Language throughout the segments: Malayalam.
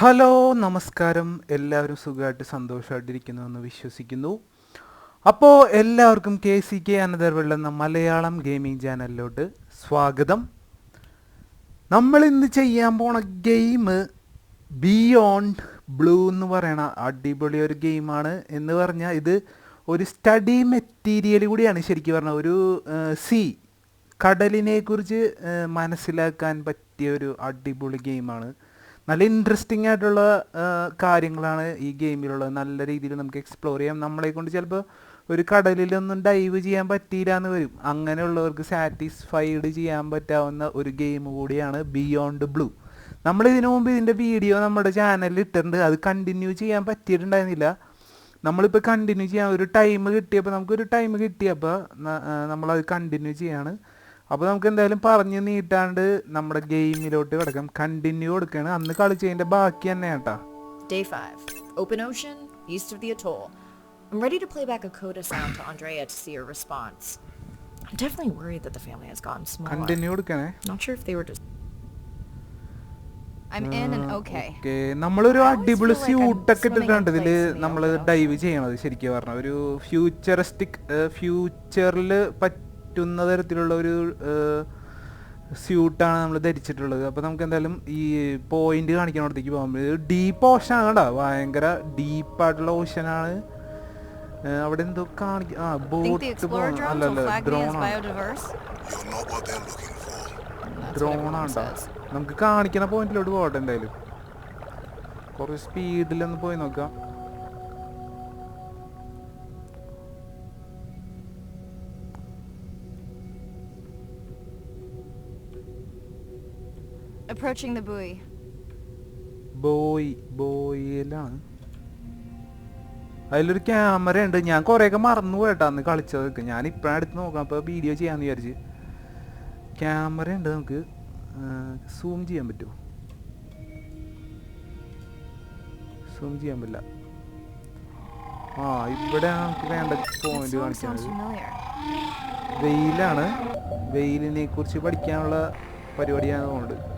ഹലോ നമസ്കാരം. എല്ലാവരും സുഖമായിട്ട് സന്തോഷമായിട്ടിരിക്കുന്നു എന്ന് വിശ്വസിക്കുന്നു. അപ്പോൾ എല്ലാവർക്കും കെ സി കെ അനദർ എന്ന മലയാളം ഗെയിമിംഗ് ചാനലിലോട്ട് സ്വാഗതം. നമ്മൾ ഇന്ന് ചെയ്യാൻ പോണ ഗെയിം ബിയോണ്ട് ബ്ലൂ എന്ന് പറയണ അടിപൊളി ഒരു ഗെയിമാണ് എന്ന് പറഞ്ഞാൽ ഇത് ഒരു സ്റ്റഡി മെറ്റീരിയൽ കൂടിയാണ് ശരിക്കും പറഞ്ഞാൽ ഒരു സി. കടലിനെക്കുറിച്ച് മനസ്സിലാക്കാൻ പറ്റിയ ഒരു അടിപൊളി ഗെയിമാണ്. നല്ല ഇൻട്രസ്റ്റിംഗ് ആയിട്ടുള്ള കാര്യങ്ങളാണ് ഈ ഗെയിമിലുള്ളത് നല്ല രീതിയിൽ നമുക്ക് എക്സ്പ്ലോർ ചെയ്യാം. നമ്മളെ കൊണ്ട് ചിലപ്പോൾ ഒരു കടലിലൊന്നും ഡൈവ് ചെയ്യാൻ പറ്റിയില്ല എന്ന് വരും. അങ്ങനെയുള്ളവർക്ക് സാറ്റിസ്ഫൈഡ് ചെയ്യാൻ പറ്റാവുന്ന ഒരു ഗെയിം കൂടിയാണ് ബിയോണ്ട് ബ്ലൂ നമ്മൾ ഇതിനു മുമ്പ് ഇതിന്റെ വീഡിയോ നമ്മുടെ ചാനലിൽ ഇട്ടിട്ടുണ്ട്. അത് കണ്ടിന്യൂ ചെയ്യാൻ പറ്റിയിട്ടുണ്ടായിരുന്നില്ല. നമ്മളിപ്പോൾ കണ്ടിന്യൂ ചെയ്യാൻ ഒരു ടൈം കിട്ടിയപ്പോൾ നമുക്കൊരു ടൈം കിട്ടിയപ്പോൾ നമ്മളത് കണ്ടിന്യൂ ചെയ്യാണ്. അപ്പോൾ നമുക്ക് എന്തായാലും പറഞ്ഞ് നീട്ടാണ്ട് നമ്മുടെ ഗെയിമിലോട്ട് കിടക്കാം കണ്ടിന്യൂ കൊടുക്കുകയാണ് അന്ന് കളിച്ചതിന്റെ ബാക്കി തന്നെ കേട്ടാ Day 5. Open ocean, east of the atoll. I'm ready to play back a coda sound to Andrea to see her response. I'm definitely worried that the family has gotten smaller. Continue കൊടുക്കണേ Not sure if they were just... I'm in and okay. Okay നമ്മളൊരു അടിപൊളി സ്യൂട്ടൊക്കെ ഇട്ടിട്ടുണ്ട് ഇതിൽ the നമ്മൾ ഡൈവ് ചെയ്യണത് ശരിക്കും പറഞ്ഞ ഒരു ഫ്യൂച്ചറിസ്റ്റിക് ഫ്യൂച്ചറിൽ പറ്റുന്ന തരത്തിലുള്ള ഒരു സ്യൂട്ടാണ് നമ്മൾ ധരിച്ചിട്ടുള്ളത്. അപ്പോൾ നമുക്ക് എന്തായാലും ഈ പോയിന്റ് കാണിക്കുന്നിടത്തേക്ക് പോകാൻ ഇത് ഡീപ്പ് ആണ് കേട്ടോ ഭയങ്കര ഡീപ്പായിട്ടുള്ള ഓഷനാണ് അവിടെ എന്തോ കാണിക്കും ആ ബോട്ട് അല്ലല്ല ഡ്രോണാണ് everyone നമുക്ക് കാണിക്കണ പോയിന്റിലോട്ട് പോകട്ടെ എന്തായാലും. കുറച്ച് സ്പീഡിലൊന്ന് പോയി നോക്കാം. Approaching the buoy. ബോയ് ബോയിലാണ് അതിലൊരു ക്യാമറ ഉണ്ട്. ഞാൻ കുറേയൊക്കെ മറന്നു പോയിട്ടാ അന്ന് കളിച്ചതൊക്കെ. ഞാൻ ഇപ്പഴാണ് എടുത്ത് നോക്കാം അപ്പോൾ വീഡിയോ ചെയ്യാന്ന് വിചാരിച്ച്. ക്യാമറ ഉണ്ട് നമുക്ക്. സൂം ചെയ്യാൻ പറ്റുമോ? സൂം ചെയ്യാൻ പറ്റില്ല. ആ ഇവിടെ നമുക്ക് വേണ്ട പോയിന്റ് കാണിക്കുന്നത്. വെയിലാണ്. വെയിലിനെ കുറിച്ച് പഠിക്കാനുള്ള പരിപാടിയാണ് തോന്നുന്നത്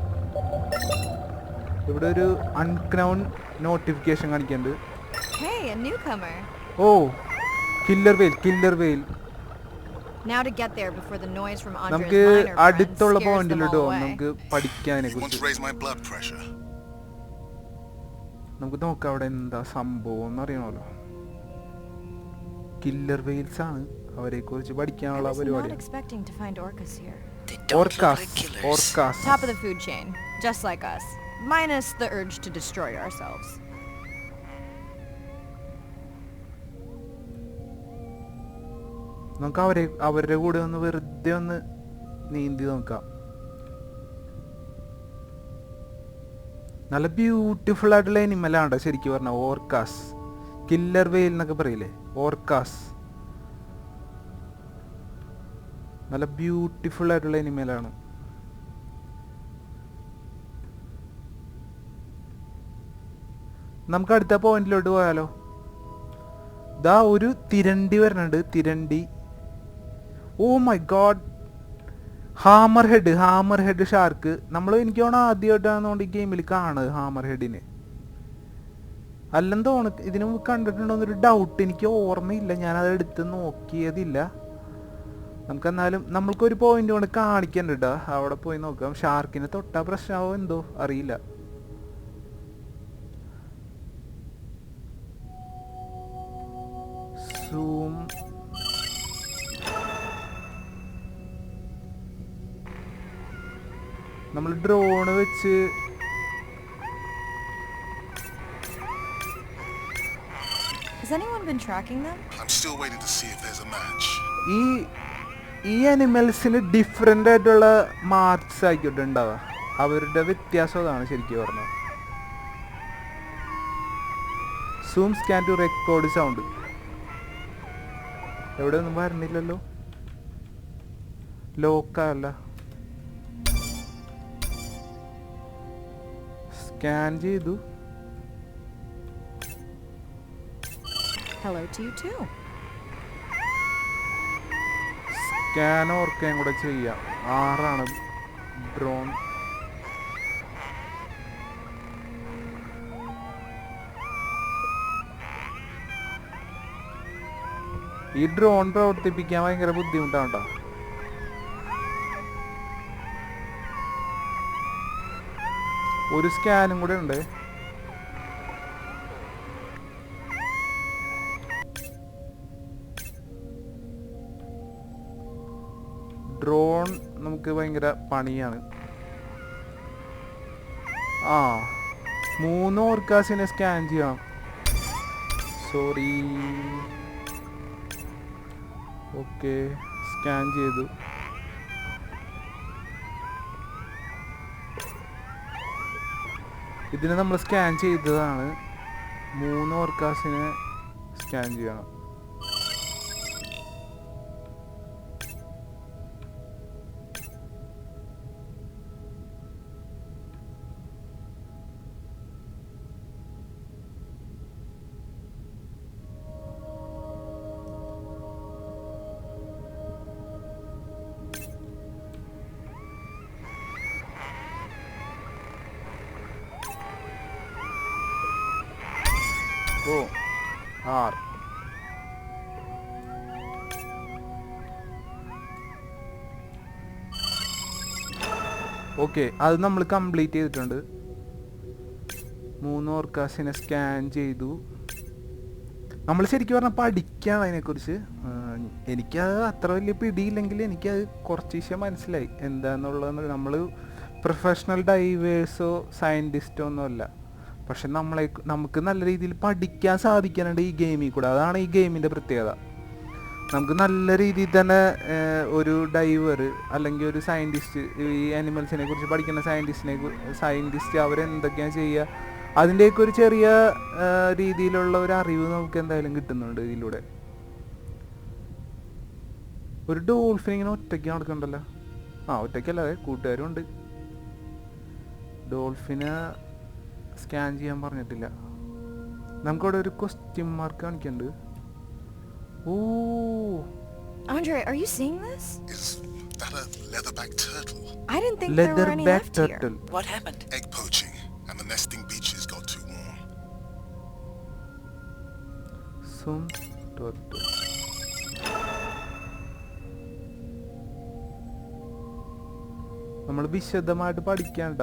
ഇവിടെ ഒരു അൺക്രൗൺ നോട്ടിഫിക്കേഷൻ കാണിക്കുന്നുണ്ട്. ഓ killer whale killer whale Now to get there before the noise from Andrea's നമുക്ക് minor friends അടുത്തുള്ള scares them പോയിന്റിലോട്ട്. നമുക്ക് പഠിക്കാനെ കുറിച്ച്? നമുക്ക് നോക്കാം അവിടെ എന്താ സംഭവം എന്ന് അറിയണമല്ലോ കില്ലർ വെയിൽസ് ആണ് അവരെ കുറിച്ച് I പഠിക്കാനുള്ള was not പരിപാടി expecting to find orcas here. ഓർക്കാസ് ഓർക്കാസ് Minus the urge to destroy ourselves. നമുക്ക് അവരെ അവരുടെ കൂടെ ഒന്ന് വെറുതെ ഒന്ന് നീന്തി നോക്കാം. നല്ല ബ്യൂട്ടിഫുൾ ആയിട്ടുള്ള എനിമലാണ് ശരിക്കും പറഞ്ഞ? ഓർക്കാസ് കില്ലർ വെയിൽ എന്നൊക്കെ പറയില്ലേ? ഓർക്കാസ് നല്ല ബ്യൂട്ടിഫുൾ ആയിട്ടുള്ള എനിമലാണ് നമുക്ക് അടുത്ത പോയിന്റിലോട്ട് പോയാലോ? ദാ ഒരു തിരണ്ടി വരണുണ്ട് തിരണ്ടി. ഓ my god hammer head hammer head shark നമ്മൾ എനിക്ക് തോന്നുന്നു ആദ്യമായിട്ടാണെന്നുകൊണ്ട് ഈ ഗെയിമിൽ കാണുന്നത് ഹാമർ ഹെഡിന് അല്ലെന്ന് തോന്നുന്നു ഇതിനു മുമ്പ് കണ്ടിട്ടുണ്ടോന്നൊരു ഡൗട്ട് എനിക്ക് ഓർമ്മയില്ല. ഞാനത് എടുത്ത് നോക്കിയതില്ല. നമുക്കെന്നാലും നമ്മൾക്കൊരു പോയിന്റ് കൊണ്ട് കാണിക്കണ്ട അവിടെ പോയി നോക്കാം. ഷാർക്കിനെ തൊട്ടാ പ്രശ്നമാവോ എന്തോ? അറിയില്ല. സൂം നമ്മൾ ഡ്രോണ് വെച്ച് Has anyone been tracking them? I'm still waiting to see if there's a match. ഈ ഈ അനിമൽസിന് ഡിഫറെന്റ് ആയിട്ടുള്ള മാർക്സ് ആയിക്കോട്ടെ ഉണ്ടാവുക അവരുടെ വ്യത്യാസം അതാണ് ശരിക്കും പറഞ്ഞത് zoom scan to record sound എവിടെ ഒന്നും വരണില്ലല്ലോ. ലോക്കല്ല. സ്കാൻ ചെയ്തു. Hello to you too. Scan ഓർക്കുകയും കൂടെ ചെയ്യാം. ആറാണ് ഡ്രോൺ ഈ ഡ്രോൺ പ്രവർത്തിപ്പിക്കാൻ ഭയങ്കര ബുദ്ധിമുട്ടാണ് ഒരു സ്കാനും കൂടെ ഉണ്ട്. ഡ്രോൺ നമുക്ക് ഭയങ്കര പണിയാണ്. ആ മൂന്ന് ഓർക്കാസിനെ സ്കാൻ ചെയ്യണം. സോറി ഓക്കെ സ്കാൻ ചെയ്തു. ഇതിനെ നമ്മൾ സ്കാൻ ചെയ്തതാണ്. മൂന്ന് ഓർക്കാസിനെ സ്കാൻ ചെയ്യണം. ഓക്കെ അത് നമ്മൾ കംപ്ലീറ്റ് ചെയ്തിട്ടുണ്ട്. മൂന്ന് ഓർക്കാസിനെ സ്കാൻ ചെയ്തു. നമ്മൾ ശരിക്കും പറഞ്ഞാൽ പഠിക്കുകയാണ് അതിനെക്കുറിച്ച്. എനിക്കത് അത്ര വലിയ പിടിയില്ലെങ്കിൽ എനിക്കത് കുറച്ച് വിഷയം മനസ്സിലായി. എന്താന്നുള്ളത് നമ്മൾ പ്രൊഫഷണൽ ഡൈവേഴ്സോ സയന്റിസ്റ്റോ ഒന്നുമല്ല പക്ഷെ നമ്മളെ നമുക്ക് നല്ല രീതിയിൽ പഠിക്കാൻ സാധിക്കാനുണ്ട് ഈ ഗെയിമിൽ കൂടെ. അതാണ് ഈ ഗെയിമിന്റെ പ്രത്യേകത. നമുക്ക് നല്ല രീതിയിൽ തന്നെ ഒരു ഡൈവർ അല്ലെങ്കിൽ ഒരു സയന്റിസ്റ്റ് ഈ ആനിമൽസിനെ കുറിച്ച് പഠിക്കുന്ന സയന്റിസ്റ്റിനെ സയന്റിസ്റ്റ് അവരെന്തൊക്കെയാണ് ചെയ്യുക? അതിന്റെയൊക്കെ ഒരു ചെറിയ രീതിയിലുള്ള ഒരു അറിവ് നമുക്ക് എന്തായാലും കിട്ടുന്നുണ്ട് ഇതിലൂടെ. ഒരു ഡോൾഫിൻ ഇങ്ങനെ ഒറ്റയ്ക്ക് നടക്കണ്ടല്ലോ? ആ ഒറ്റയ്ക്കല്ലാതെ കൂട്ടുകാരും ഉണ്ട്. ഡോൾഫിനെ സ്കാൻ ചെയ്യാൻ പറഞ്ഞിട്ടില്ല. നമുക്കവിടെ ഒരു ക്വസ്റ്റ്യൻ മാർക്ക് കാണിക്കുന്നുണ്ട് Oh Andre, are you seeing this? Is that a leatherback turtle? I didn't think there leather were any back left here. Turtle What happened? Egg poaching, and the nesting beaches got too warm. Sum turtle നമ്മൾ വിശദമായിട്ട് പഠിക്കാണ്ട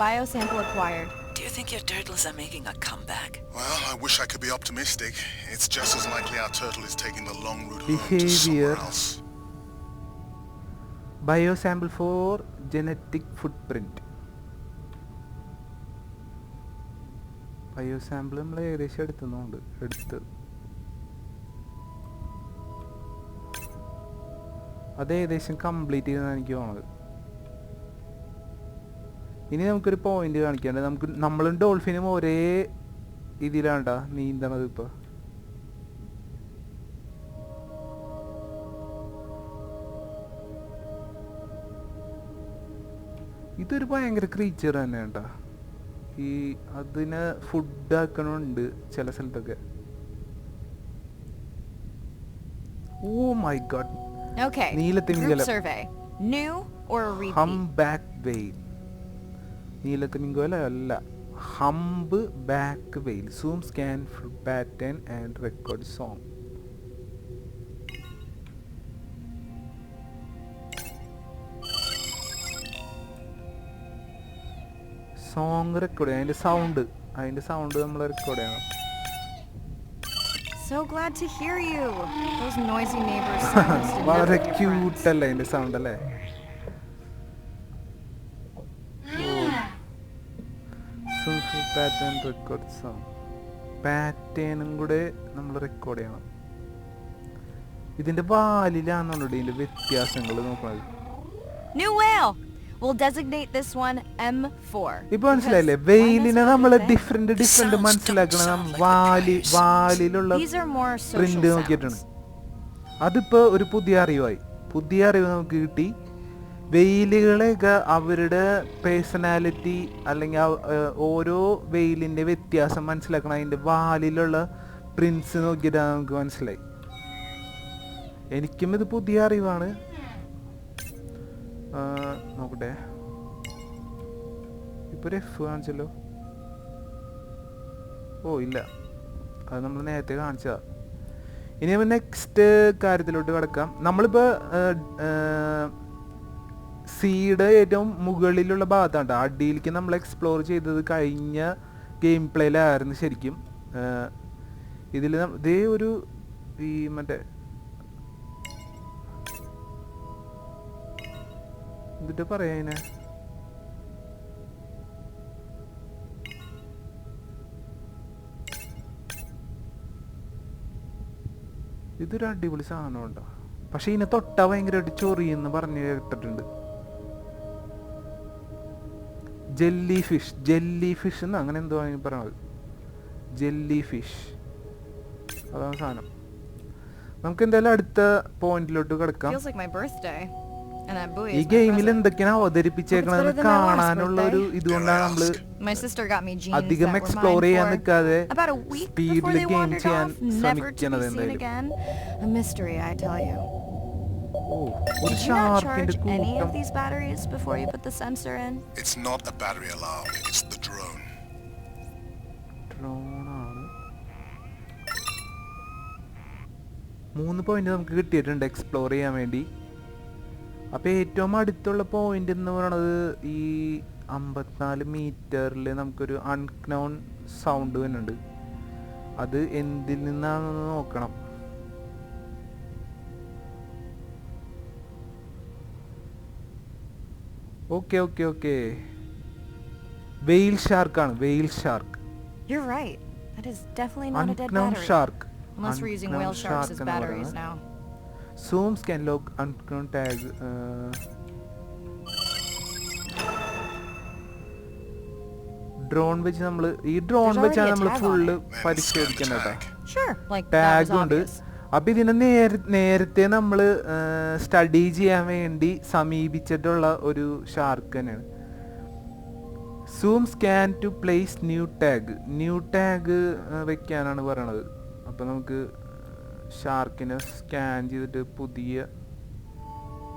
Biosample acquired. Think your turtles are making a comeback? Well, I wish I could be optimistic. It's just as likely our turtle is taking the long route home to Behavior. somewhere else. Biosample sample genetic footprint. Biosample നമ്മൾ ഏകദേശം എടുത്തുന്നുണ്ട് എടുത്ത് അത് ഏകദേശം കംപ്ലീറ്റ് ചെയ്തെന്നാണ് എനിക്ക് തോന്നുന്നത് ഇനി നമുക്കൊരു പോയിന്റ് കാണിക്കാണ്ട് നമുക്ക് നമ്മളും ഡോൾഫിനും ഒരേ ഇതിലാണ്ടാ നീന്തണത് ഇപ്പൊ. ഇതൊരു ഭയങ്കര ക്രീച്ചർ തന്നെ കേട്ടാ ഈ അതിനെ ഫുഡ് ആക്കണുണ്ട് ചില സ്ഥലത്തൊക്കെ. Oh my god. നീലത്തിമിംഗലം. A ഹം ബാക്ക് വെയിൽ നീലത്തിമിംഗോല അല്ല. Hump back whale. Zoom scan pattern and record song. Song record അതിന്റെ സൗണ്ട്. അതിന്റെ സൗണ്ട് നമ്മൾ റെക്കോർഡ് ചെയ്യണം. So glad to hear you. Those noisy neighbors വളരെ. ക്യൂട്ട് അല്ലേ അതിന്റെ സൗണ്ട് അല്ലേ? പാറ്റേൺ റെക്കോർഡ് സോങ് പാറ്റേണും കൂടെ നമ്മൾ റെക്കോർഡ് ചെയ്യണം. ഇതിന്റെ വാലിലാണെന്നുണ്ട് ഇതിന്റെ വ്യത്യാസങ്ങൾ whale. We'll designate this one M4. ഇപ്പൊ മനസ്സിലായില്ലേ? വെയിലിനെ നമ്മൾ? ഡിഫറെന്റ് ഡിഫറെന്റ് മനസ്സിലാക്കണം. വാലി വാലിലുള്ള പ്രിന്റ് നോക്കിയിട്ടാണ് അതിപ്പോ ഒരു പുതിയ അറിവായി. പുതിയ അറിവ് നമുക്ക് കിട്ടി. വെയിലുകളെയൊക്കെ അവരുടെ പേഴ്സണാലിറ്റി അല്ലെങ്കിൽ ഓരോ വെയിലിന്റെ വ്യത്യാസം മനസ്സിലാക്കണം. അതിന്റെ വാലിലുള്ള പ്രിൻസ് നോക്കിയിട്ടാണ് നമുക്ക് മനസ്സിലായി. എനിക്കും ഇത് പുതിയ അറിവാണ്. നോക്കട്ടെ. ഇപ്പൊ ഒരു എഫ് കാണിച്ചല്ലോ. ഓ ഇല്ല. അത് നമ്മൾ നേരത്തെ കാണിച്ചതാ. ഇനി നെക്സ്റ്റ് കാര്യത്തിലോട്ട് കിടക്കാം. നമ്മളിപ്പോൾ സീയുടെ ഏറ്റവും മുകളിലുള്ള ഭാഗത്താണ്. അടിയിലേക്ക് നമ്മൾ എക്സ്പ്ലോർ ചെയ്തത് കഴിഞ്ഞ ഗെയിം പ്ലേയിലായിരുന്നു ശരിക്കും. ഇതിൽ ഇതേ ഒരു ഈ മറ്റേ എന്നിട്ട് പറയാ ഇതൊരു അടിപൊളി സാധനം ഉണ്ടോ പക്ഷെ ഇതിനെ തൊട്ടാ ഭയങ്കരമായിട്ട് ചൊറിയെന്ന് പറഞ്ഞു കേട്ടിട്ടുണ്ട്. ജെല്ലി ഫിഷ് ജെല്ലി ഫിഷ് എന്ന് അങ്ങനെ എന്തോ പറഞ്ഞത് ജെല്ലി ഫിഷ് അതാണ് സാധനം. നമുക്ക് എന്തായാലും അടുത്ത പോയിന്റിലോട്ട് കിടക്കാം. ഈ ഗെയിമിൽ എന്തൊക്കെയാണ് അവതരിപ്പിച്ചേക്കണത് കാണാനുള്ള ഒരു ഇതുകൊണ്ടാണ് നമ്മൾ അധികം എക്സ്പ്ലോർ ചെയ്യാൻ നിൽക്കാതെ സ്പീഡിൽ ഗെയിം ചെയ്യാൻ ശ്രമിക്കണത് എന്തായാലും. ഒരു Did you not ഷാർക്കിന്റെ charge any കൂട്ടം of these batteries before you put the sensor in? It's not a battery alarm, it's the drone. ഡ്രോണാണ് മൂന്ന് പോയിന്റ് നമുക്ക് കിട്ടിയിട്ടുണ്ട് എക്സ്പ്ലോർ ചെയ്യാൻ വേണ്ടി. അപ്പോൾ ഏറ്റവും അടുത്തുള്ള പോയിന്റ് എന്ന് പറയുന്നത് ഈ അമ്പത്തിനാല് മീറ്ററിൽ നമുക്കൊരു അൺക്നൗൺ സൗണ്ട് വരുന്നുണ്ട്. അത് എന്തിൽ നിന്നാണെന്ന് നോക്കണം. Okay okay okay whale ഷാർക്കാണ് whale shark You're right. That is definitely not a dead battery. Shark Unless we're using whale sharks as batteries now. Zooms can lock അൺക്നൗൺ tag drone വെച്ച് നമ്മൾ ഈ ഡ്രോൺ വെച്ചാണ് നമ്മൾ ഫുള്ള് പരിശോധിക്കുന്നത് tag. അപ്പൊ ഇതിനെ നേര നേരത്തെ നമ്മൾ സ്റ്റഡി ചെയ്യാൻ വേണ്ടി സമീപിച്ചിട്ടുള്ള ഒരു ഷാർക്ക് തന്നെയാണ്. Zoom scan to place new tag new tag വെക്കാനാണ് പറയണത്. അപ്പൊ നമുക്ക് ഷാർക്കിനെ സ്കാൻ ചെയ്തിട്ട് പുതിയ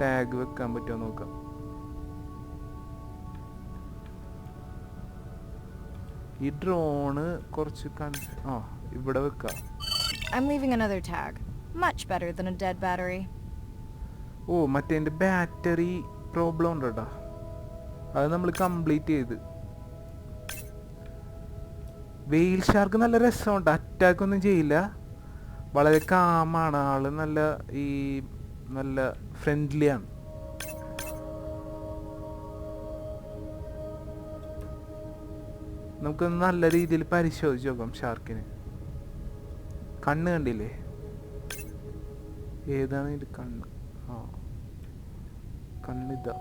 ടാഗ് വെക്കാൻ പറ്റുമോ നോക്കാം. ഈ ഡ്രോണ് കുറച്ച് കൺ ആ ഇവിടെ വെക്കാം. I'm leaving another tag. Much better than a dead battery. ഓ മറ്റേ എന്റെ ബാറ്ററി പ്രോബ്ലം ഉണ്ട് കേട്ടോ അത് നമ്മൾ കംപ്ലീറ്റ് ചെയ്ത്. വെയിൽ ഷാർക്ക് നല്ല രസമുണ്ട്. അറ്റാക്ക് ഒന്നും ചെയ്യില്ല. വളരെ കാമാണ് ആൾ നല്ല ഈ നല്ല ഫ്രണ്ട്ലിയാണ് നമുക്കൊന്ന് നല്ല രീതിയിൽ പരിശോധിച്ച് നോക്കാം ഷാർക്കിന് കണ്ണ് കണ്ടില്ലേ? ഏതാണ് ഇത് കണ്ണ്? ആ. കണ്ണിതാ.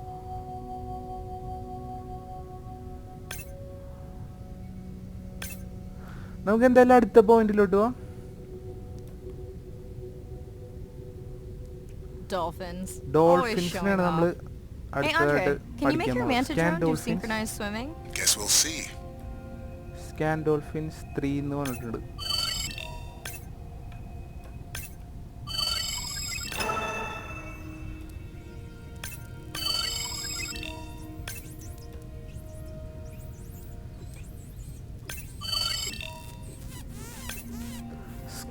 നമുക്ക് എന്തായാലും അടുത്ത പോയിന്റിലോട്ട് പോവാം. ഡോൾഫിൻസിനാണ് നമ്മൾ സ്കാൻ ഡോൾഫിൻസ് അടുത്തതായിട്ട് Andre, can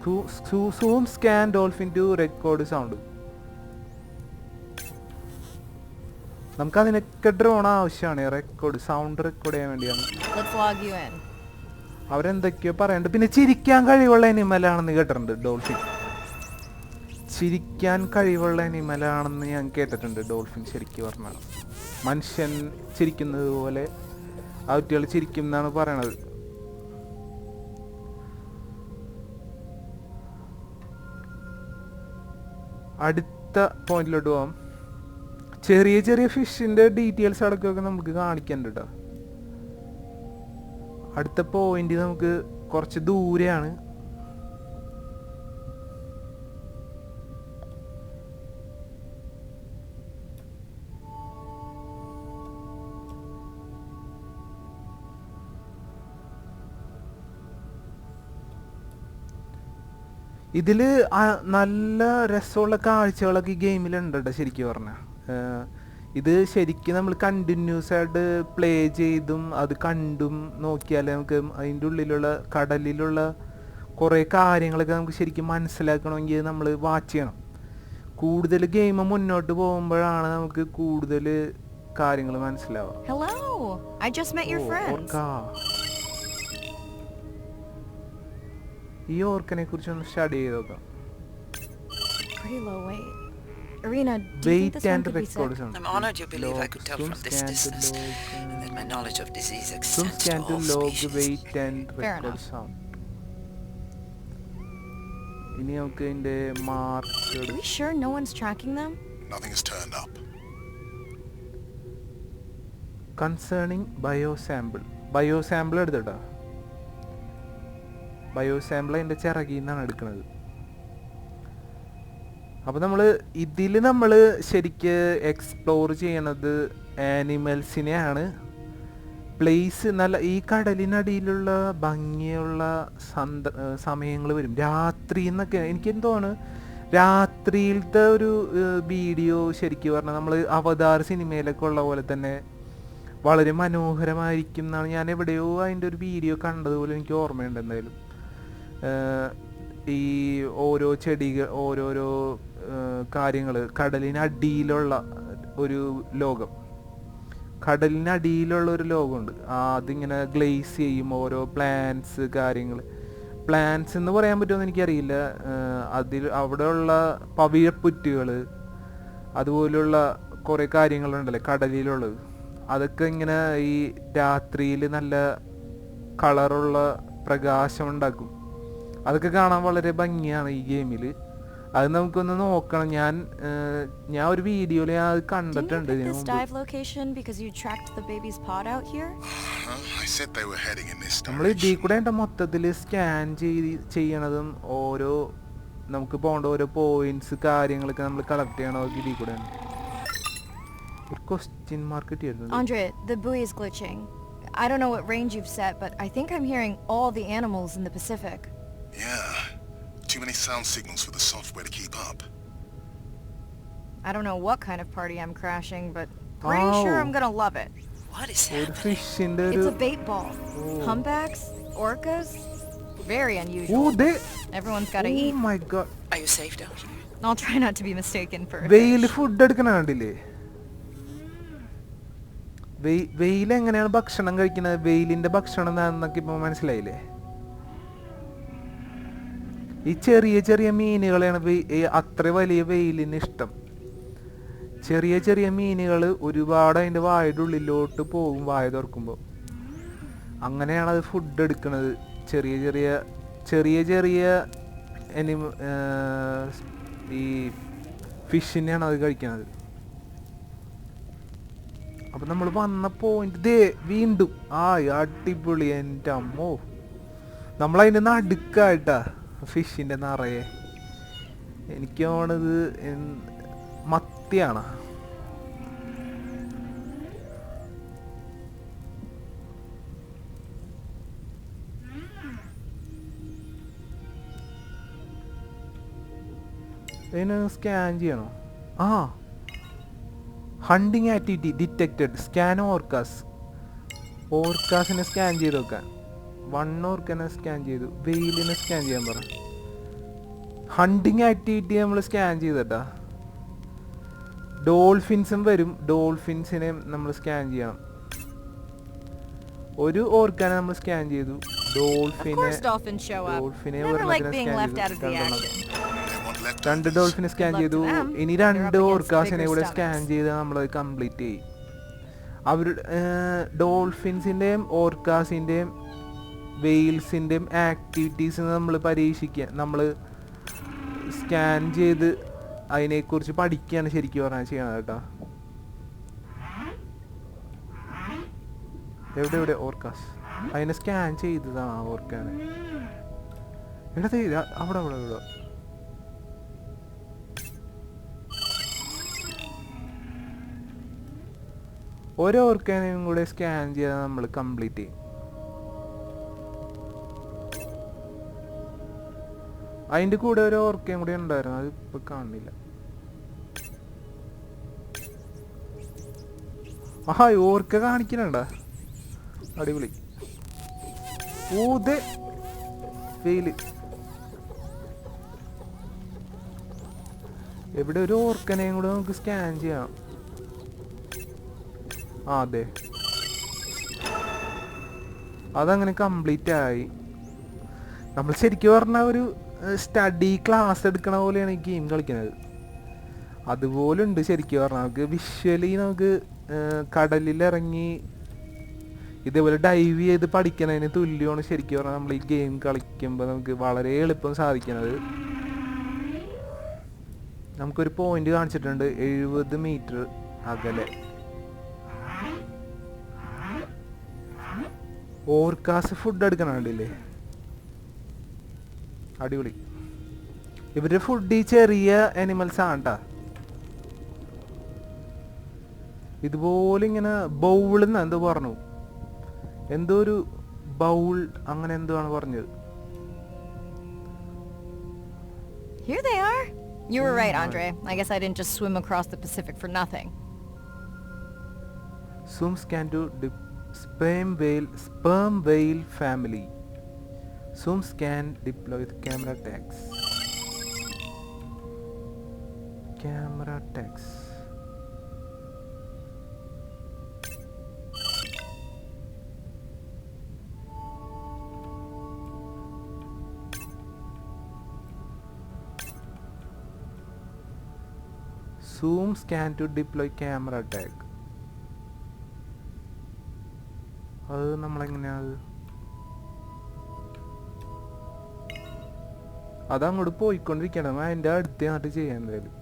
zoom scan dolphin to record sound. നമുക്ക് അതിനൊക്കെ ഡ്രോൺ ആവശ്യമാണ്. റെക്കോർഡ് സൗണ്ട് റെക്കോർഡ് ചെയ്യാൻ വേണ്ടിയാണ്. അവരെന്തൊക്കെയോ പറയണ്ട്. പിന്നെ ചിരിക്കാൻ കഴിവുള്ള അനിമലാണെന്ന് കേട്ടിട്ടുണ്ട് ഡോൾഫിൻ. ചിരിക്കാൻ കഴിവുള്ള അനിമലാണെന്ന് ഞാൻ കേട്ടിട്ടുണ്ട് ഡോൾഫിൻ ശരിക്കും പറഞ്ഞാൽ. മനുഷ്യൻ ചിരിക്കുന്നത് പോലെ ആ കുട്ടികൾ ചിരിക്കും എന്നാണ് പറയണത്. അടുത്ത പോയിന്റിലോട്ട് പോവാം. ചെറിയ ചെറിയ ഫിഷിന്റെ ഡീറ്റെയിൽസ് അടക്കമൊക്കെ നമുക്ക് കാണിക്കണ്ട കേട്ടോ അടുത്ത പോയിന്റ് നമുക്ക് കുറച്ച് ദൂരെയാണ്. ഇതിൽ ആ- നല്ല രസമുള്ള കാഴ്ചകളൊക്കെ ഈ ഗെയിമിലുണ്ട് കേട്ടോ ശരിക്കും പറഞ്ഞാൽ ഇത് ശരിക്കും നമ്മൾ കണ്ടിന്യൂസ് ആയിട്ട് പ്ലേ ചെയ്തും അത് കണ്ടും നോക്കിയാലേ നമുക്ക് അതിന്റെ ഉള്ളിലുള്ള കടലിലുള്ള കുറേ കാര്യങ്ങളൊക്കെ നമുക്ക് ശരിക്കും മനസ്സിലാക്കണമെങ്കിൽ നമ്മൾ വാച്ച് ചെയ്യണം. കൂടുതൽ ഗെയിം മുന്നോട്ട് പോകുമ്പോഴാണ് നമുക്ക് കൂടുതൽ കാര്യങ്ങൾ മനസ്സിലാവുക. ഈ ഓർക്കനെ കുറിച്ച് ഒന്ന് സ്റ്റഡി ചെയ്ത് നോക്കാം. Arena, do you think this one could be sick? I'm honored you believe I could tell from this distance and that my knowledge of disease extends to all log species. and Fair enough. sound. ഇനി നമുക്ക് ഇതിന്റെ mark Are we sure no one's tracking them? Nothing has turned up. Concerning bio sample bio sample എടുത്തിട്ടാ bio sample അതിന്റെ ചിറകിൽ നിന്നാണ് എടുക്കുന്നത് അപ്പോൾ നമ്മൾ ഇതിൽ നമ്മൾ ശരിക്ക് എക്സ്പ്ലോർ ചെയ്യണത് ആനിമൽസിനെയാണ് പ്ലേസ് നല്ല ഈ കടലിനടിയിലുള്ള ഭംഗിയുള്ള സന്ദ സമയങ്ങൾ വരും. രാത്രി എന്നൊക്കെ എനിക്ക് തോന്നുന്നു രാത്രിയിലത്തെ ഒരു വീഡിയോ ശരിക്കും പറഞ്ഞാൽ നമ്മൾ അവതാർ സിനിമയിലൊക്കെ ഉള്ള പോലെ തന്നെ വളരെ മനോഹരമായിരിക്കും എന്നാണ് ഞാൻ എവിടെയോ അതിന്റെ ഒരു വീഡിയോ കണ്ടതുപോലെ എനിക്ക് ഓർമ്മയുണ്ട് എന്തായാലും. ഈ ഓരോ ചെടികൾ ഓരോരോ കാര്യങ്ങൾ കടലിനടിയിലുള്ള ഒരു ലോകം. കടലിനടിയിലുള്ള ഒരു ലോകമുണ്ട്. അതിങ്ങനെ ഗ്ലേസ് ചെയ്യും ഓരോ പ്ലാന്റ്സ് കാര്യങ്ങൾ പ്ലാന്റ്സ് എന്ന് പറയാൻ പറ്റുമെന്ന് എനിക്കറിയില്ല. അതിൽ അവിടെയുള്ള പവിഴപ്പുറ്റുകൾ അതുപോലുള്ള കുറേ കാര്യങ്ങളുണ്ടല്ലേ കടലിലുള്ളത് അതൊക്കെ ഇങ്ങനെ ഈ രാത്രിയിൽ നല്ല കളറുള്ള പ്രകാശം ഉണ്ടാക്കും. അതൊക്കെ കാണാൻ വളരെ ഭംഗിയാണ് ഈ ഗെയിമിൽ അത് നമുക്കൊന്ന് നോക്കണം. ഞാൻ ഞാൻ ഒരു വീഡിയോയിൽ അത് കണ്ടിട്ടുണ്ട് നമ്മൾ ഇതിൽ കൂടെ എന്റെ മൊത്തത്തിൽ സ്കാൻ ചെയ് ചെയ്യണതും ഓരോ നമുക്ക് പോകേണ്ട ഓരോ പോയിന്റ്സ് കാര്യങ്ങളൊക്കെ നമ്മൾ കളക്ട് ചെയ്യണമൊക്കെ ഇതിൽ കൂടെ ഉണ്ട്. question mark Andre, the buoy is glitching. I don't know what range you've set, but I think I'm hearing all the animals in the Pacific. Yeah. Too many sound signals for the software to keep up. I don't know what kind of party I'm crashing, but pretty sure I'm Oh. gonna love it. What is ഒരു happening? ഫിഷിന്റെ It's ഒരു a bait ball. Humpbacks, orcas, very oh unusual. They Everyone's gotta oh eat. My God Are you safe down here? I'll try not to be mistaken for a whale fish. Food എടുക്കണ കണ്ടില്ലേ വെയി- വെയിൽ എങ്ങനെയാണ് ഭക്ഷണം കഴിക്കുന്നത് വെയിലിന്റെ ഭക്ഷണം എന്താണെന്നൊക്കെ ഇപ്പൊ മനസ്സിലായില്ലേ ഈ ചെറിയ ചെറിയ മീനുകളെയാണ് അത്ര വലിയ വെയിലിന് ഇഷ്ടം. ചെറിയ ചെറിയ മീനുകൾ ഒരുപാട് അതിന്റെ വായുടെ ഉള്ളിലോട്ട് പോകും വായ തുറക്കുമ്പോൾ അങ്ങനെയാണ് അത് ഫുഡ് എടുക്കുന്നത്. ചെറിയ ചെറിയ ചെറിയ ചെറിയ എനിമ ഈ ഫിഷിനെയാണ് അത് കഴിക്കുന്നത് അപ്പം നമ്മൾ വന്ന പോയിന്റ് ദേ വീണ്ടും. ആ അടിപൊളി എന്റെ അമ്മോ. നമ്മളതിന്റെ നടുക്കായിട്ടാ. ഫിഷിന്റെ നിറയെ. എനിക്ക് എൻ- മത്തിയാണ്. ഇതിന് സ്കാൻ ചെയ്യണോ? ആ. Hunting activity detected scan orcas ഓർക്കാസിനെ scan ചെയ്ത് നോക്കാൻ വൺ ഓർക്കനെ സ്കാൻ ചെയ്തു. വെയിലിനെ സ്കാൻ ചെയ്യാൻ പറ ഹണ്ടിങ് ആക്ടിവിറ്റി നമ്മൾ സ്കാൻ ചെയ്തട്ടാ ഡോൾഫിൻസും വരും. ഡോൾഫിൻസിനെയും നമ്മൾ സ്കാൻ ചെയ്യണം. ഒരു ഓർക്കാനെ നമ്മൾ സ്കാൻ ചെയ്തു. ഡോൾഫിനെ. ഡോൾഫിനെ രണ്ട് ഡോൾഫിനെ സ്കാൻ ചെയ്തു. ഇനി രണ്ട് ഓർക്കാസിനെ കൂടെ സ്കാൻ. ചെയ്ത് നമ്മൾ കംപ്ലീറ്റ് ചെയ്യും. അവരുടെ ഡോൾഫിൻസിന്റെയും ഓർക്കാസിന്റെയും വെയിൽസിന്റെയും ആക്ടിവിറ്റീസ് നമ്മൾ പരീക്ഷിക്കുക നമ്മൾ സ്കാൻ ചെയ്ത് അതിനെക്കുറിച്ച് പഠിക്കുകയാണ് ശരിക്കും പറഞ്ഞാൽ ചെയ്യണത് കേട്ടോ. എവിടെ എവിടെ? ഓർക്കാസ് അതിനെ സ്കാൻ ചെയ്തതാ ഓർക്കാൻ എടാ അവിടെ അവിടെ അവിടെ. ഓരോ ഓർക്കാനും കൂടെ സ്കാൻ ചെയ്താൽ നമ്മൾ കംപ്ലീറ്റ് ചെയ്യും. അതിന്റെ കൂടെ ഒരു ഓർക്കയും കൂടി ഉണ്ടായിരുന്നു അത് ഇപ്പൊ കാണുന്നില്ല. ആഹാ ഓർക്ക കാണിക്കണണ്ട അടിപൊളി. ഊത് എവിടെ ഒരു ഓർക്കനെയും കൂടെ നമുക്ക് സ്കാൻ ചെയ്യാം. ആ അതെ അതങ്ങനെ കംപ്ലീറ്റ് ആയി നമ്മൾ ശരിക്കും പറഞ്ഞ ഒരു സ്റ്റഡി ക്ലാസ് എടുക്കണ പോലെയാണ് ഈ ഗെയിം കളിക്കുന്നത്. അതുപോലെ ഉണ്ട് ശരിക്കും പറഞ്ഞാൽ നമുക്ക് വിഷ്വലി നമുക്ക് കടലിലിറങ്ങി ഇതേപോലെ ഡൈവ് ചെയ്ത് പഠിക്കുന്നതിന് തുല്യമാണ് ശരിക്കും പറഞ്ഞാൽ നമ്മൾ ഈ ഗെയിം കളിക്കുമ്പോൾ നമുക്ക് വളരെ എളുപ്പം സാധിക്കുന്നത് നമുക്കൊരു പോയിന്റ് കാണിച്ചിട്ടുണ്ട്. എഴുപത് മീറ്റർ അകലെ. ഓവർകാസ് ഫുഡ് എടുക്കണുണ്ടല്ലേ അടിപൊളി ഇവരുടെ ഫുഡ് ഈ ചെറിയ അനിമൽസ് ആണ്ടാ ഇതുപോലെ ഇങ്ങനെ ബൗളെന്ന് എന്തോ പറഞ്ഞു എന്തോ ഒരു ബൗൾ അങ്ങനെ എന്തോ ആണ് പറഞ്ഞത് Here they are. You were right, Andre. I guess I didn't just swim across the Pacific for nothing. Swims can do the sperm whale sperm whale family. Zoom scan deploy the camera tags. Camera tags. Zoom scan to deploy camera tag. അത് നമ്മളെങ്ങനെയാ അത് പോയിക്കൊണ്ടിരിക്കണം അതിന്റെ അടുത്ത് അങ്ങോട്ട് ചെയ്യാൻ എന്തായാലും.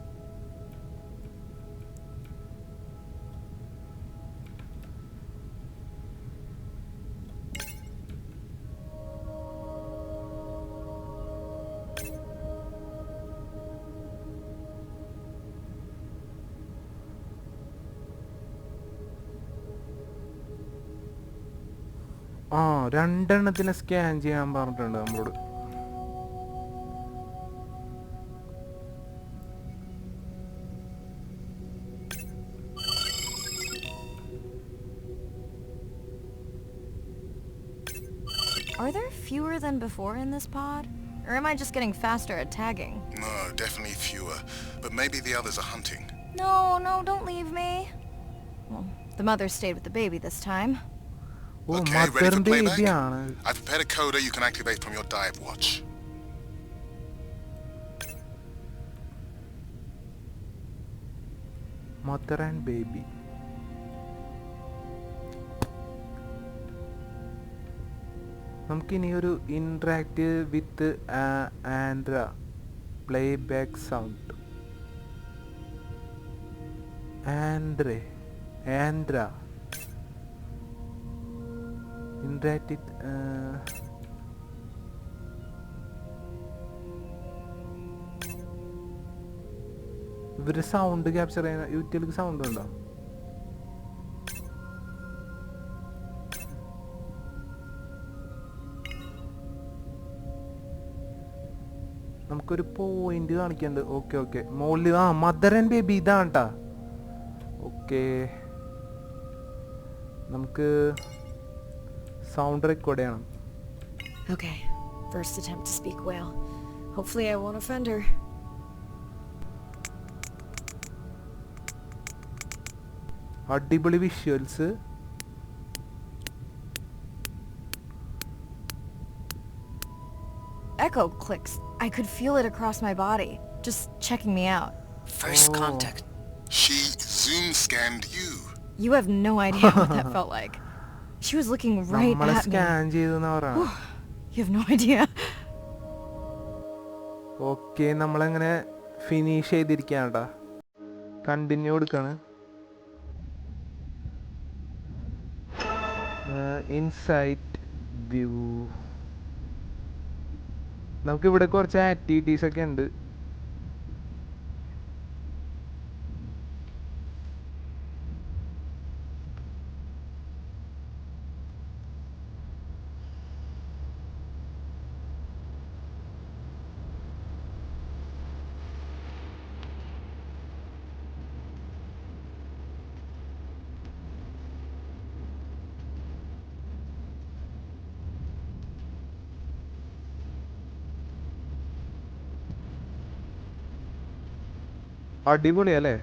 ആ രണ്ടെണ്ണത്തിനെ സ്കാൻ ചെയ്യാൻ പറഞ്ഞിട്ടുണ്ട് നമ്മളോട്. before in this pod? Or am I just getting faster at tagging? No, definitely fewer. But maybe the others are hunting. No, no, don't leave me. Well, the mother stayed with the baby this time. Oh, okay, ready for playback? I've prepared a coda you can activate from your dive watch. Mother and baby. നമുക്കിനി ഒരു interact with Andre play back sound Andre Andre interact ഇവർ സൗണ്ട് ക്യാപ്ചർ ചെയ്യുന്ന യൂട്യൂബിലേക്ക് സൗണ്ട് ഉണ്ടോ? നമുക്കൊരു പോയിന്റ് കാണിക്കണ്ട്. ഓക്കെ ഓക്കെ മോളിൽ ആ മദർ ആൻഡ് ബേബി ഇതാണ് ഓക്കെ നമുക്ക് സൗണ്ട് റെക്കോർഡ് ചെയ്യണം. Okay, first attempt to speak whale. Hopefully I won't offend her. അടിപൊളി visuals Echo clicks. I could feel it across my body, just checking me out. First Oh. contact. She zoom scanned you. You have no idea what that felt like. She was looking right നമ്മളെ at me. സ്കാൻ ചെയ്തു പറയണം You have no idea. Okay നമ്മളങ്ങനെ ഫിനിഷ് ചെയ്തിരിക്കാണ്ടാ കണ്ടിന്യൂ കൊടുക്കാണ് ഇൻസൈറ്റ് വ്യൂ നമുക്കിവിടെ കുറച്ച് ആക്ടിവിറ്റീസ് ഒക്കെ ഉണ്ട്. അടിപൊളി അല്ലേ?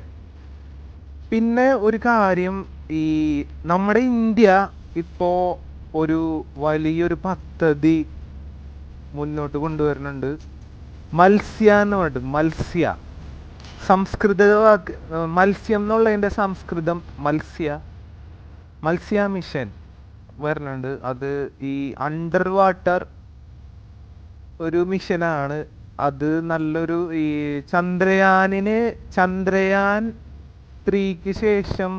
പിന്നെ ഒരു കാര്യം ഈ നമ്മുടെ ഇന്ത്യ ഇപ്പോ ഒരു വലിയൊരു പദ്ധതി മുന്നോട്ട് കൊണ്ടുവരുന്നുണ്ട്. മത്സ്യ എന്ന് പറഞ്ഞിട്ട് മത്സ്യ. സംസ്കൃത മത്സ്യം എന്നുള്ളതിന്റെ സംസ്കൃതം മത്സ്യ. മത്സ്യ മിഷൻ വരുന്നുണ്ട്. അത് ഈ അണ്ടർ വാട്ടർ ഒരു മിഷനാണ് അത് നല്ലൊരു ഈ ചന്ദ്രയാനിന് ചന്ദ്രയാൻ ത്രീക്ക് ശേഷം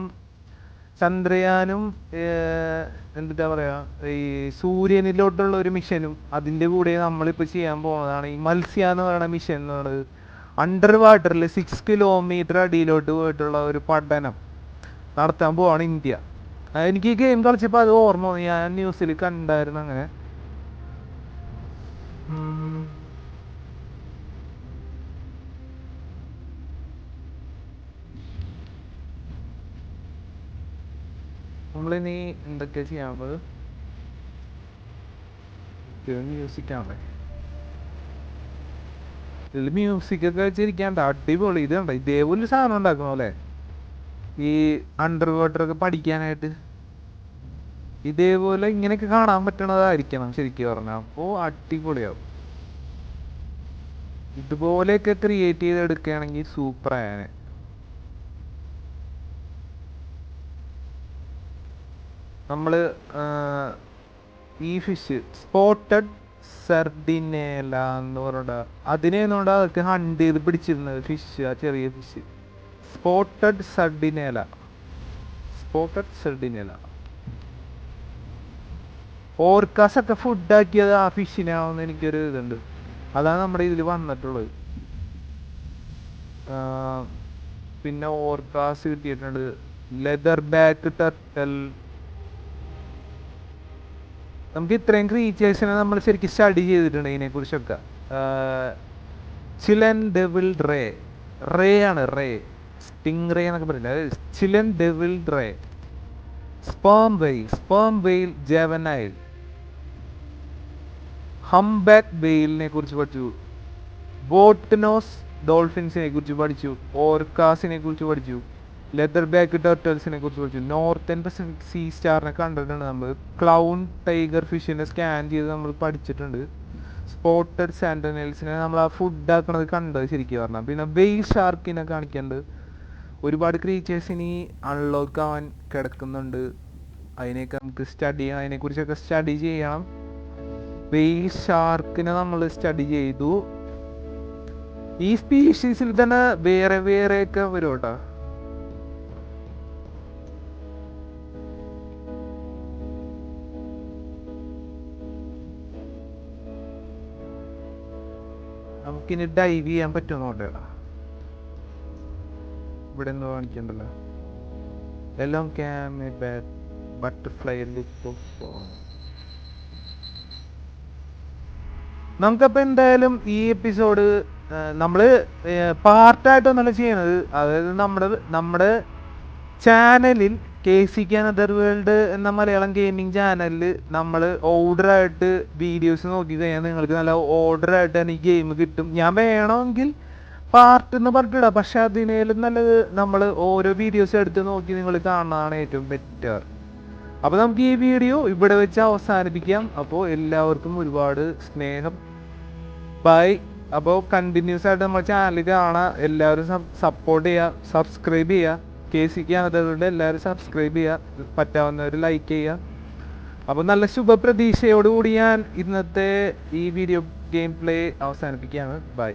ചന്ദ്രയാനും എന്താ എന്തിട്ടാ പറയാ ഈ സൂര്യനിലോട്ടുള്ള ഒരു മിഷനും അതിന്റെ കൂടെ നമ്മളിപ്പോ ചെയ്യാൻ പോകുന്നതാണ് ഈ മത്സ്യ എന്ന് പറയുന്ന മിഷൻ എന്ന് പറയുന്നത് അണ്ടർ വാട്ടറിൽ സിക്സ് കിലോമീറ്റർ അടിയിലോട്ട് പോയിട്ടുള്ള ഒരു പഠനം നടത്താൻ പോവാണ് ഇന്ത്യ. എനിക്ക് ഈ ഗെയിം കളിച്ചപ്പോൾ അത് ഓർമ്മ ഞാൻ ന്യൂസിൽ കണ്ടായിരുന്നു അങ്ങനെ. നമ്മളിനി എന്തൊക്കെ ചെയ്യാനുള്ളത് മ്യൂസിക് മ്യൂസിക്കാണല്ലേ ഇതിൽ മ്യൂസിക് ഒക്കെ വെച്ചിരിക്കാണ്ട് അടിപൊളി. ഇത് കണ്ടോ? ഇതേപോലെ സാധനം ഉണ്ടാക്കണം അല്ലേ? ഈ അണ്ടർ വാട്ടർ ഒക്കെ പഠിക്കാനായിട്ട്. ഇതേപോലെ ഇങ്ങനെയൊക്കെ കാണാൻ പറ്റണതായിരിക്കണം ശരിക്കും പറഞ്ഞാൽ അപ്പോൾ അടിപൊളിയാവും. ഇതുപോലെയൊക്കെ ക്രിയേറ്റ് ചെയ്തെടുക്കുകയാണെങ്കിൽ സൂപ്പർ ആയാനെ. നമ്മൾ ആ, ഈ ഫിഷ് സ്പോട്ടഡ് സർഡിനേല എന്ന് പറഞ്ഞ അതിനെന്നോണ്ട് അതൊക്കെ ഹണ്ട് ചെയ്ത് പിടിച്ചിരുന്നത് ഫിഷ് ആ ചെറിയ fish spotted sardinella spotted sardinella orcas ഒക്കെ ഫുഡ് ആക്കിയത് ആ ഫിഷിനാവുന്ന എനിക്കൊരു ഇതുണ്ട്. അതാണ് നമ്മുടെ ഇതിൽ വന്നിട്ടുള്ളത്. പിന്നെ ഓർക്കാസ് കിട്ടിയിട്ടുണ്ട്. ലെതർ ബാക്ക് ടർട്ടൽ നമുക്ക് ഇത്രയും ക്രീച്ചേഴ്സിനെ നമ്മൾ ശരിക്കും സ്റ്റഡി ചെയ്തിട്ടുണ്ട് ഇതിനെക്കുറിച്ചൊക്കെ. ചിലൻ ഡെവിൾ റേ റേ ആണ് റേ സ്റ്റിങ് റേ എന്നൊക്കെ പറയുന്നത് Chilean devil ray sperm whale sperm whale juvenile humpback വെയിലിനെ കുറിച്ച് പഠിച്ചു. ബോട്ടനോസ് ഡോൾഫിൻസിനെ കുറിച്ച് പഠിച്ചു. ഓർക്കാസിനെ കുറിച്ച് പഠിച്ചു. ലെതർ ബാക്ക് ടർട്ടൽസിനെ കുറിച്ച് പഠിച്ചു. നോർത്തേൺ പസഫിക് സീ സ്റ്റാറിനെ കണ്ടിട്ടുണ്ട് നമ്മൾ ക്ലൗൺ ടൈഗർ ഫിഷിനെ സ്കാൻ ചെയ്ത് നമ്മൾ പഠിച്ചിട്ടുണ്ട്. സ്പോട്ടഡ് സാൻഡനൽസിനെ നമ്മൾ ആ ഫുഡ് ആക്കണത് കണ്ടത് ശരിക്കും പറഞ്ഞാൽ പിന്നെ വെയിൽ ഷാർക്കിനെ കാണിക്കുന്നുണ്ട് ഒരുപാട് ക്രീച്ചേഴ്സ് ഇനി അൺലോക്ക് ആവാൻ കിടക്കുന്നുണ്ട്. അതിനെയൊക്കെ നമുക്ക് സ്റ്റഡി ചെയ്യാം. അതിനെക്കുറിച്ചൊക്കെ സ്റ്റഡി ചെയ്യണം. വെയിൽ ഷാർക്കിനെ നമ്മൾ സ്റ്റഡി ചെയ്തു. ഈ സ്പീഷീസിൽ തന്നെ വേറെ വേറെ ഒക്കെ വരും കേട്ടോ. നമുക്കിനി ഡൈവ് ചെയ്യാൻ പറ്റുമോ നോട്ടേടാ ഇവിടെ നിന്ന് കാണിക്കണ്ടല്ലോ എല്ലാം ക്യാം ബട്ടർഫ്ലൈ നമുക്കപ്പോൾ എന്തായാലും ഈ എപ്പിസോഡ് നമ്മൾ പാർട്ടായിട്ടൊന്നല്ല ചെയ്യണത് അതായത് നമ്മുടെ നമ്മുടെ ചാനലിൽ കെ സി അനദർ വേൾഡ് എന്ന മലയാളം ഗെയിമിംഗ് ചാനലിൽ നമ്മൾ ഓർഡറായിട്ട് വീഡിയോസ് നോക്കി കഴിഞ്ഞാൽ നിങ്ങൾക്ക് നല്ല ഓർഡറായിട്ട് തന്നെ ഈ ഗെയിം കിട്ടും. ഞാൻ വേണമെങ്കിൽ പാർട്ട് എന്ന് പറഞ്ഞിട്ടില്ല പക്ഷെ അതിനേലും നല്ലത് നമ്മൾ ഓരോ വീഡിയോസ് എടുത്ത് നോക്കി നിങ്ങൾ കാണുന്നതാണ് ഏറ്റവും ബെറ്റർ അപ്പോൾ നമുക്ക് ഈ വീഡിയോ ഇവിടെ വെച്ച് അവസാനിപ്പിക്കാം. അപ്പോൾ എല്ലാവർക്കും ഒരുപാട് സ്നേഹം. ബൈ അപ്പോൾ കണ്ടിന്യൂസ് ആയിട്ട് നമ്മുടെ ചാനൽ കാണാം. എല്ലാവരും സപ്പോർട്ട് ചെയ്യുക സബ്സ്ക്രൈബ് ചെയ്യുക കെ സിക്ക് അതുകൊണ്ട് എല്ലാവരും സബ്സ്ക്രൈബ് ചെയ്യുക പറ്റാവുന്നവർ ലൈക്ക് ചെയ്യുക. അപ്പോൾ നല്ല ശുഭപ്രതീക്ഷയോടുകൂടി ഞാൻ ഇന്നത്തെ ഈ വീഡിയോ ഗെയിം പ്ലേ അവസാനിപ്പിക്കുകയാണ്. ബൈ